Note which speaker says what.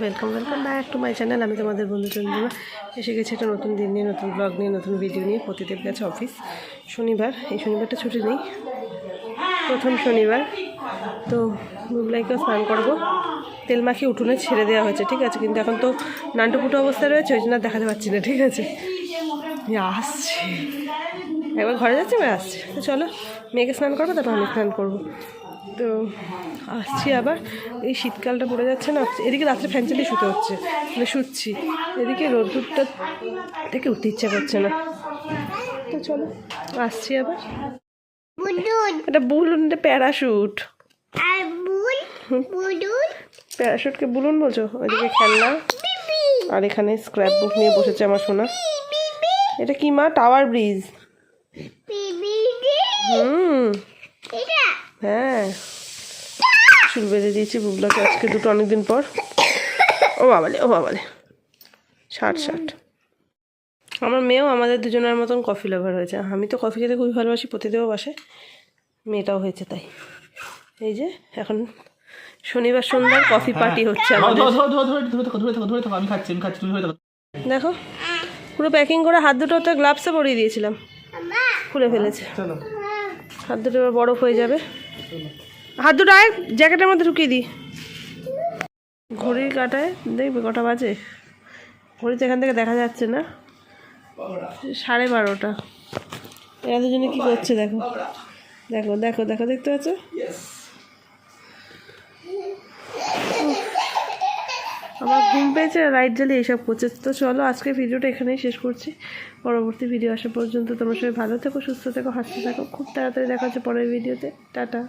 Speaker 1: Welcome welcome back to my channel আমি তোমাদের বন্ধু চন্দ্রিমা। এসে গেছি একটা নতুন দিন নিয়ে, নতুন ব্লগ নিয়ে, নতুন ভিডিও নিয়ে প্রতিদেব গেছে অফিস শনিবার, এই শনিবারটা ছুটি নেই। প্রথম শনিবার। তো বুবলাইকেও স্নান করব। তেল মাখিয়ে উঠোনে ছেড়ে দেওয়া হয়েছে, ঠিক আছে? কিন্তু এখন তো নান্টুপুটো অবস্থায় রয়েছে, ওই জন্য দেখাতে পাচ্ছি না, ঠিক আছে? আসছে। একবার ঘরে যাচ্ছে এবার আসছে। তো চলো, মেয়েকে স্নান করব, তারপর আমি স্নান করব। তো আসছি আবার। এই শীতকালটা পড়ে যাচ্ছে না এদিকে রাত্রে ফ্যান চালিয়ে শুতে হচ্ছে মানে শুচ্ছি। এদিকে রোদ্দুরটা থেকে উঠতে ইচ্ছা করছে না। তো চলো আসছি আবার। এটা বুলুন এটা প্যারাশুট? প্যারাশুটকে বুলুন বলছো? ওইদিকে খেলনা। আর এখানে স্ক্র্যাপ বুক নিয়ে বসেছে আমার সোনা। এটা কি মা? টাওয়ার ব্রিজ হুম।
Speaker 2: এটা
Speaker 1: হ্যাঁ। চুল বেঁধে দিয়েছি বুবলাকে আজকে দুটো অনেকদিন পর। ও বাবালে ও বাবালে। ষাট ষাট। আমার মেয়েও আমাদের দুজনের মতন কফি লাভার হয়েছে। আমি তো কফি খেতে খুবই ভালোবাসি প্রতিদেও বাসে। মেয়েটাও হয়েছে তাই। এই যে এখন শনিবার সন্ধ্যার কফি পার্টি হচ্ছে দেখো পুরো প্যাকিং করে হাত দুটো তো গ্লাভসে পরিয়ে দিয়েছিলাম। খুলে ফেলেছে। হাত দুটো এবার বরফ হয়ে যাবে। হাত দুটো জ্যাকেটের মধ্যে ঢুকিয়ে দিই। ঘড়ির কাটায়, দেখবে কটা বাজে? ঘড়িতে এখান থেকে দেখা যাচ্ছে না। সাড়ে বারোটা। এরা দুজনে কী করছে দেখো? দেখো দেখো দেখো, দেখতে পাচ্ছ? আমার ঘুম পেয়েছে লাইট জ্বালিয়ে এইসব করছে। তো চলো, আজকে ভিডিওটা এখানেই শেষ করছি। পরবর্তী ভিডিও আসা পর্যন্ত তোমার সবাই ভালো থেকো, সুস্থ থেকো, হাসতে থাকো। খুব তাড়াতাড়ি দেখা হচ্ছে পরের ভিডিওতে। টাটা।